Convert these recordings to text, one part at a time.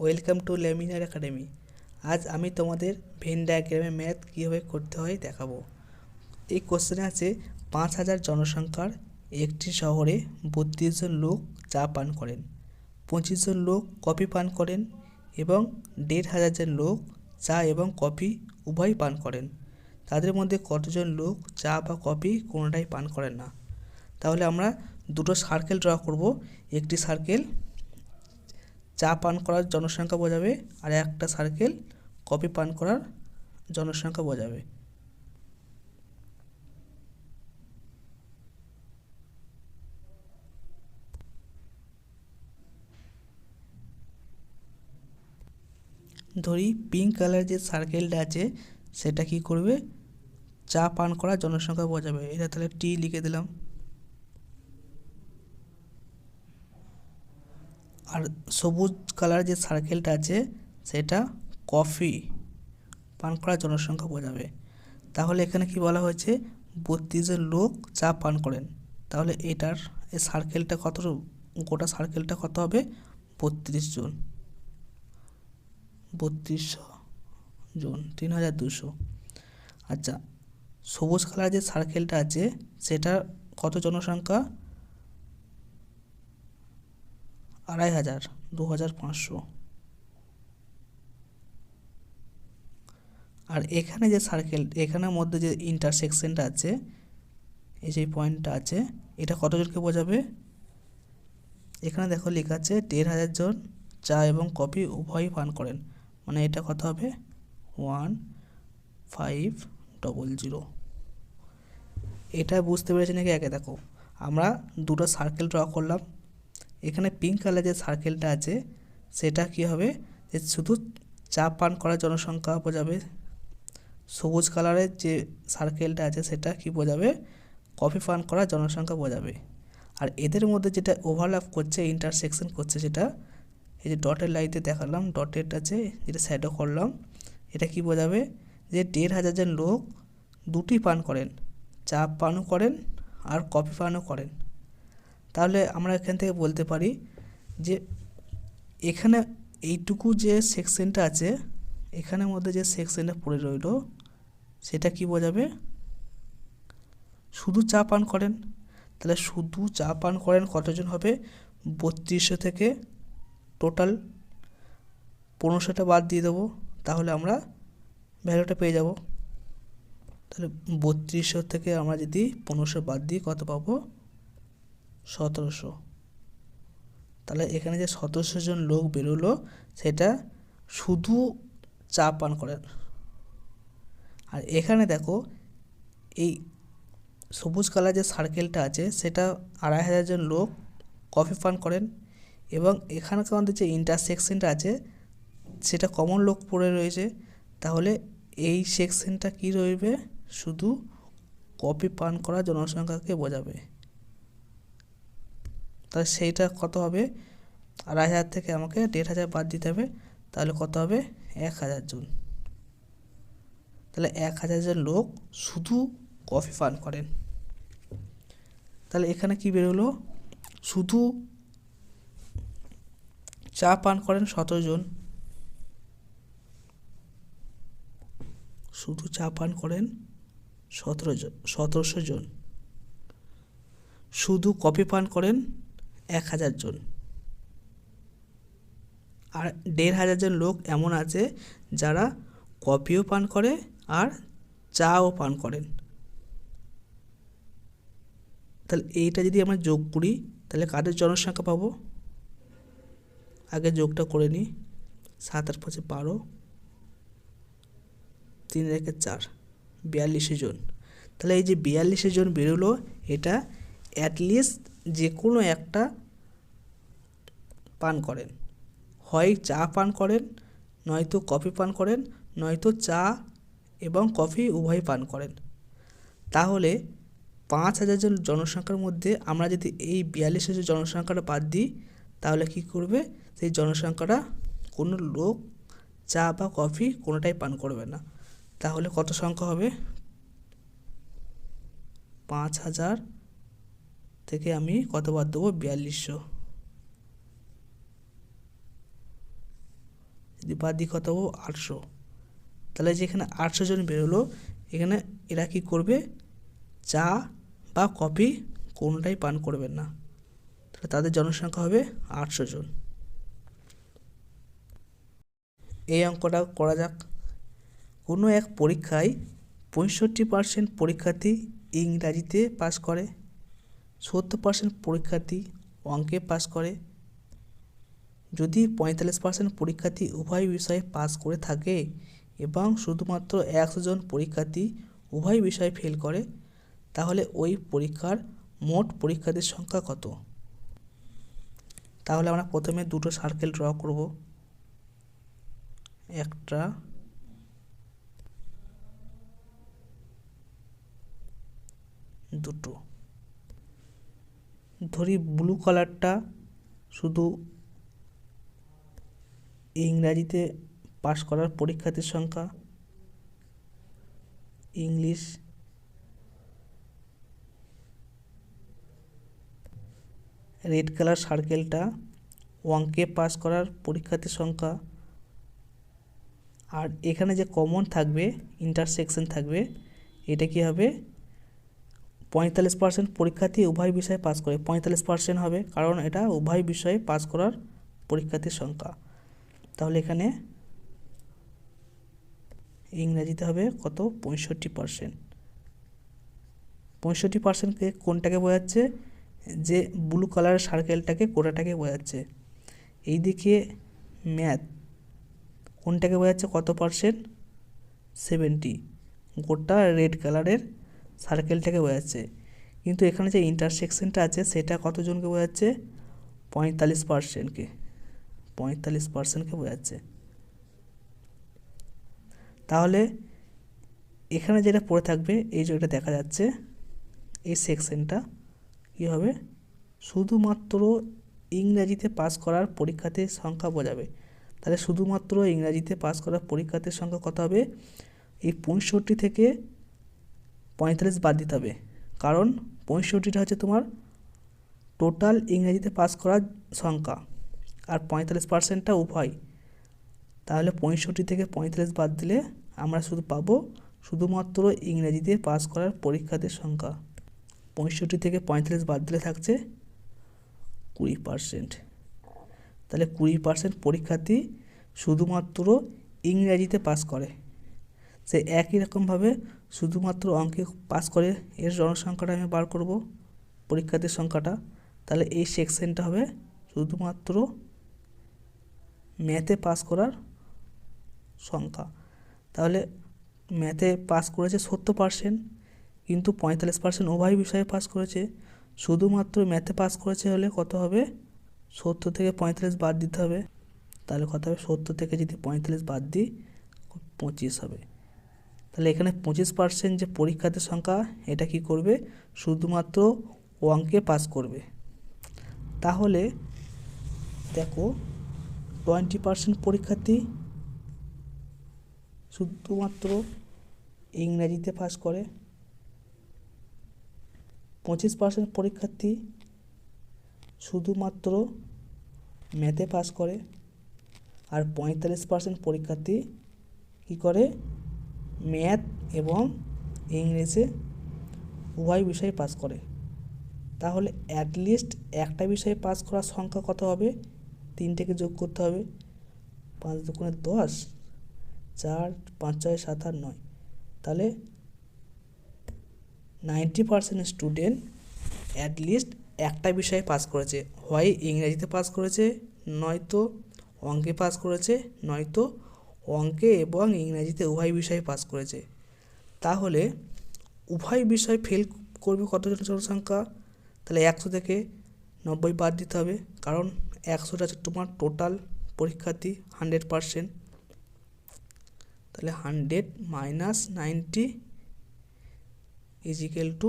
Welcome to laminar academy. আজ আমি তোমাদের ভেন ডায়াগ্রামে ম্যাথ কীভাবে করতে হয় দেখাবো। এই কোশ্চেনে আছে, পাঁচ হাজার জনসংখ্যার একটি শহরে বত্রিশ জন লোক চা পান করেন, পঁচিশ জন লোক কফি পান করেন এবং দেড় হাজার জন লোক চা এবং কফি উভয় পান করেন। তাদের মধ্যে কতজন লোক চা বা কফি কোনোটাই পান করেন না। তাহলে আমরা দুটো সার্কেল ড্র করব, একটি সার্কেল চা পান করার জনসংখ্যা বোঝাবে আর একটা সার্কেল কফি পান করার জনসংখ্যা বোঝাবে। ধরি পিঙ্ক কালার যে সার্কেলটা আছে, সেটা কি করবে? চা পান করা জনসংখ্যা বোঝাবে। এটা তাহলে টি লিখে দিলাম। আর সবুজ কালার যে সার্কেলটা আছে, সেটা কফি পান করা জনসংখ্যা বোঝাবে তাহলে এখানে কি বলা হয়েছে? বত্রিশ জন লোক চা পান করেন। তাহলে এটার এই সার্কেলটা কত, গোটা সার্কেলটা কত হবে? বত্রিশ জন। বত্রিশশো জন, তিন হাজার দুশো। আচ্ছা সবুজ কালার যে সার্কেলটা আছে সেটা কত জনসংখ্যা? আড়াই হাজার, দু হাজার পাঁচশো। আর এখানে যে সার্কেল এখানের মধ্যে যে ইন্টারসেকশনটা আছে, এই যে পয়েন্টটা আছে, এটা কতজনকে বোঝাবে? এখানে দেখো লেখা আছে, দেড় হাজার জন চা এবং কফি উভয়ই পান করেন। মানে এটা কত হবে? One five double zero. এটা বুঝতে পেরেছি নাকি একে? দেখো, আমরা দুটো সার্কেল ড্র করলাম। এখানে পিঙ্ক কালার যে সার্কেলটা আছে, সেটা কি হবে? যে শুধু চা পান করা জনসংখ্যা বোঝাবে। সবুজ কালারের যে সার্কেলটা আছে, সেটা কি বোঝাবে? কফি পান করা জনসংখ্যা বোঝাবে। আর এদের মধ্যে যেটা ওভারল্যাপ করছে ইন্টারসেকশন করছে যেটা এই যে ডটের লাইতে দেখালাম ডটের আছে, যেটা স্যাডো করলাম, এটা কি বোঝাবে? যে দেড় হাজার জন লোক দুটি পান করেন চা পানও করেন আর কফি পানও করেন। তাহলে আমরা এখান থেকে বলতে পারি যে এখানে এইটুকু যে সেকশনটা আছে, এখানের মধ্যে যে সেকশনটা পড়ে রইল, সেটা কি বোঝাবে? শুধু চা পান করেন। তাহলে শুধু চা পান করেন কতজন হবে? বত্রিশশো থেকে টোটাল পনেরোশোটা বাদ দিয়ে দেবো, তাহলে আমরা ভ্যালুটা পেয়ে যাব। তাহলে বত্রিশশো থেকে আমরা যদি পনেরোশো বাদ দিই কত পাবো? সতেরোশো। তাহলে এখানে যে সতেরোশো জন লোক বেরোলো, সেটা শুধু চা পান করেন। আর এখানে দেখো, এই সবুজ কালার যে সার্কেলটা আছে, সেটা আড়াই হাজার জন লোক কফি পান করেন এবং এখানকার আমাদের যে ইন্টারসেকশনটা আছে, সেটা কমন লোক পড়ে রয়েছে। তাহলে এই সেকশনটা কি রইবে? শুধু কফি পান করা জনসংখ্যাকে বোঝাবে। তাহলে সেইটা কত হবে? আড়াই হাজার থেকে আমাকে দেড় হাজার বাদ দিতে হবে, তাহলে কত হবে? এক হাজার জন। তাহলে এক হাজার জন লোক শুধু কফি পান করেন। তাহলে এখানে কি বেরোলো শুধু চা পান করেন সতেরো জন। শুধু চা পান করেন সতেরো জন, সতেরোশো জন। শুধু কফি পান করেন এক হাজার জন। আর দেড় হাজার জন লোক এমন আছে যারা কফিও পান করে আর চাও পান করেন। তাহলে এইটা যদি আমরা যোগ করি, তাহলে কাদের জনসংখ্যা পাবো? আগে যোগটা করে নিই। সাত আট পাঁচে বারো। তিন রেখে চার, বিয়াল্লিশে জন। তাহলে এই যে বিয়াল্লিশে জন বেরোলো, এটা অ্যাটলিস্ট যে কোনো একটা পান করেন। হয় চা পান করেন, নয়তো কফি পান করেন, নয়তো চা এবং কফি উভয় পান করেন। তাহলে পাঁচ হাজার জন জনসংখ্যার মধ্যে আমরা যদি এই বিয়াল্লিশ হাজার জনসংখ্যাটা বাদ দিই, তাহলে কী করবে? সেই জনসংখ্যাটা কোনো লোক চা বা কফি কোনোটাই পান করবে না। তাহলে কত সংখ্যা হবে? পাঁচ হাজার থেকে আমি কত বাদ দেবো? বিয়াল্লিশশো। যদি বাদ দিই কত আটশো। তাহলে যেখানে আটশো জন বেরোলো, এখানে এরা কি করবে? চা বা কফি কোনোটাই পান করবেন না। তাহলে তাদের জনসংখ্যা হবে আটশো জন। এই অঙ্কটা করা যাক। কোনো এক পরীক্ষায় পঁয়ষট্টি পার্সেন্ট পরীক্ষার্থী ইংরাজিতে পাস করে। সত্তর পার্সেন্ট পরীক্ষার্থী অঙ্কে পাস করে। যদি পঁয়তাল্লিশ পার্সেন্ট পরীক্ষার্থী উভয় বিষয়ে পাস করে থাকে এবং শুধুমাত্র একশো জন পরীক্ষার্থী উভয় বিষয়ে ফেল করে, তাহলে ওই পরীক্ষার মোট পরীক্ষার্থীর সংখ্যা কত? তাহলে আমরা প্রথমে দুটো সার্কেল ড্র করব। একটা, দুটো। ধরি ব্লু কালারটা শুধু ইংরাজিতে পাশ করার পরীক্ষার্থীর সংখ্যা ইংলিশ রেড কালার সার্কেলটা অঙ্কে পাস করার পরীক্ষার্থীর সংখ্যা, আর এখানে যে কমন থাকবে ইন্টারসেকশন থাকবে, এটা কি হবে? পঁয়তাল্লিশ পার্সেন্ট পরীক্ষার্থী উভয় বিষয়ে পাস করে। পঁয়তাল্লিশ পার্সেন্ট হবে কারণ এটা উভয় বিষয়ে পাস করার পরীক্ষার্থীর সংখ্যা। তাহলে এখানে ইংরাজিতে হবে কত? পঁয়ষট্টি পার্সেন্ট পঁয়ষট্টি পার্সেন্টকে কোনটাকে বোঝাচ্ছে? যে ব্লু কালারের সার্কেলটাকে কোটাটাকে বোঝাচ্ছে। এইদিকে ম্যাথ কোনটাকে বোঝাচ্ছে? কত পার্সেন্ট সেভেন্টি গোটা রেড কালারের সার্কেলটাকে বোঝাচ্ছে। কিন্তু এখানে যে ইন্টারসেকশনটা আছে, সেটা কতজনকে বোঝাচ্ছে? পঁয়তাল্লিশ পার্সেন্টকে পঁয়তাল্লিশ পার্সেন্টকে বোঝাচ্ছে। তাহলে এখানে যেটা পড়ে থাকবে, এই যেটা দেখা যাচ্ছে, এই সেকশনটা কী হবে? শুধুমাত্র ইংরাজিতে পাস করার পরীক্ষাতে সংখ্যা বোঝাবে। তাহলে শুধুমাত্র ইংরাজিতে পাস করার পরীক্ষাতে সংখ্যা কত হবে? এই পঁয়ষট্টি থেকে পঁয়তাল্লিশ বাদ দিতে হবে। কারণ পঁয়ষট্টিটা হচ্ছে তোমার টোটাল ইংরেজিতে পাস করার সংখ্যা। আর পঁয়তাল্লিশ পার্সেন্টটা উভয়। তাহলে পঁয়ষট্টি থেকে পঁয়তাল্লিশ বাদ দিলে আমরা শুধু পাবো শুধুমাত্র ইংরেজিতে পাস করার পরীক্ষার্থীর সংখ্যা। পঁয়ষট্টি থেকে পঁয়তাল্লিশ বাদ দিলে থাকছে কুড়ি পার্সেন্ট তাহলে কুড়ি পার্সেন্ট পরীক্ষার্থী শুধুমাত্র ইংরাজিতে পাস করে। সে একই রকমভাবে শুধুমাত্র অঙ্কে পাস করে এর জনসংখ্যাটা আমি বার করব, পরীক্ষার্থীর সংখ্যাটা, তাহলে এই সেকশনটা হবে শুধুমাত্র ম্যাথে পাস করার সংখ্যা। তাহলে ম্যাথে পাস করেছে সত্তর পার্সেন্ট কিন্তু পঁয়তাল্লিশ পার্সেন্ট উভয় বিষয়ে পাস করেছে, শুধুমাত্র ম্যাথে পাস করেছে হলে কত হবে? সত্তর থেকে পঁয়তাল্লিশ বাদ দিতে হবে, তাহলে কত হবে? সত্তর থেকে যদি পঁয়তাল্লিশ বাদ দিই, পঁচিশ হবে। তাহলে এখানে পঁচিশ পার্সেন্ট যে পরীক্ষার্থীর সংখ্যা, এটা কি করবে? শুধুমাত্র অঙ্কে পাস করবে। তাহলে দেখো টোয়েন্টি পার্সেন্ট পরীক্ষার্থী শুধুমাত্র ইংরাজিতে পাস করে। পঁচিশ পার্সেন্ট পরীক্ষার্থী শুধুমাত্র ম্যাথে পাস করে। আর পঁয়তাল্লিশ পার্সেন্ট পরীক্ষার্থী কী করে? ম্যাথ এবং ইংরেজে উভয় বিষয়ে পাস করে। তাহলে অ্যাটলিস্ট একটা বিষয়ে পাস করার সংখ্যা কত হবে? তিনটেকে যোগ করতে হবে। পাঁচ দুগুণে দশ, চার, পাঁচ, ছয়, সাত, আট, নয়। তাহলে নাইনটি পার্সেন্ট স্টুডেন্ট অ্যাটলিস্ট একটা বিষয়ে পাস করেছে। হয় ইংরেজিতে পাস করেছে, নয়তো অঙ্কে পাস করেছে, নয়তো অঙ্কে এবং ইংরাজিতে উভয় বিষয়ে পাস করেছে। তাহলে উভয় বিষয় ফেল করবে কতজন জনসংখ্যা? তাহলে একশো থেকে নব্বই বাদ দিতে হবে, কারণ একশোটা তোমার টোটাল পরীক্ষার্থী হান্ড্রেড পারসেন্ট তাহলে hundred minus ninety is equal to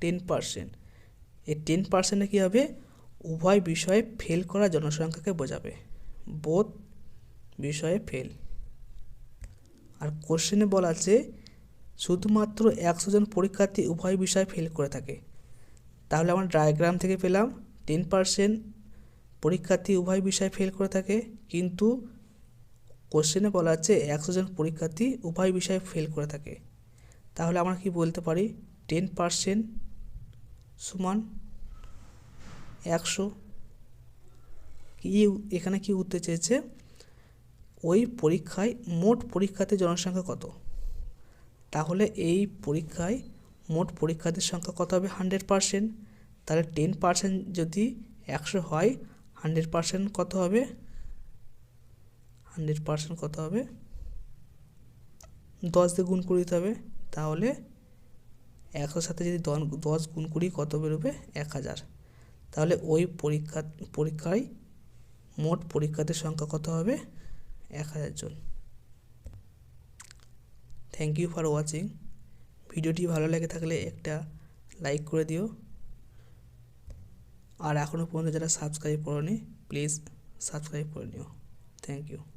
ten percent এই টেন পার্সেন্টে কী হবে? উভয় বিষয়ে ফেল করা জনসংখ্যাকে বোঝাবে। বোধ বিষয়ে ফেল আর কোশ্চেনে বলা আছে, শুধুমাত্র একশো জন পরীক্ষার্থী উভয় বিষয়ে ফেল করে থাকে। তাহলে আমরা ডায়াগ্রাম থেকে পেলাম টেন পার্সেন্ট পরীক্ষার্থী উভয় বিষয়ে ফেল করে থাকে, কিন্তু কোশ্চেনে বলা আছে, একশো জন পরীক্ষার্থী উভয় বিষয়ে ফেল করে থাকে। তাহলে আমরা কি বলতে পারি? টেন পার্সেন্ট সমান একশো। কি এখানে কি উঠতে চেয়েছে? ওই পরীক্ষায় মোট পরীক্ষার্থীর জনসংখ্যা কত? তাহলে এই পরীক্ষায় মোট পরীক্ষার্থীর সংখ্যা কত হবে? হান্ড্রেড পার্সেন্ট তাহলে টেন পার্সেন্ট যদি একশো হয় হান্ড্রেড পার্সেন্ট কত হবে? হান্ড্রেড পার্সেন্ট কত হবে? দশ দিয়ে গুণ করে দিতে হবে। তাহলে একশোর সাথে যদি দশ গুণ করি কত বেরোবে? এক হাজার। তাহলে ওই পরীক্ষা, পরীক্ষায় মোট পরীক্ষার্থীর সংখ্যা কত হবে? এক হাজার জন। থ্যাংক ইউ ফর ওয়াচিং ভিডিওটি ভালো লেগে থাকলে একটা লাইক করে দিও। আর এখনও পর্যন্ত যারা সাবস্ক্রাইব করনি প্লিজ সাবস্ক্রাইব করে নিও। Thank you